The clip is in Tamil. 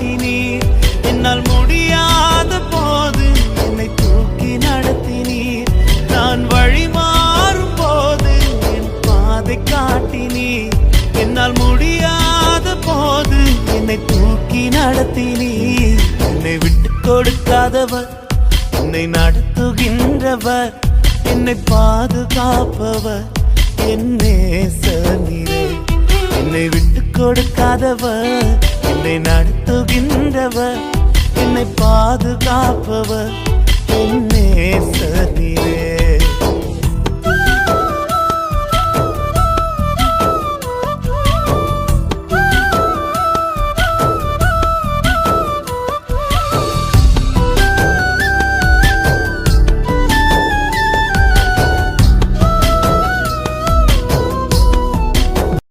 நடத்தினீர். என்னால் முடியாத போது என்னை தூக்கி நடத்தினீர். நான் வழி மாறும் போது என் பாதை காட்டினீர். என்னால் முடியாத போது என்னை தூக்கி நடத்தினீர். என்னை விட்டு கொடுக்காதவர் என்னை நடத்துகின்றவர் என்னை பாதுகாப்பவர் என்னே சனிரே என்னை விட்டு கொடுக்காதவ என்னை நடத்துகின்றவ என்னை பாதுகாப்பவ என்னே சக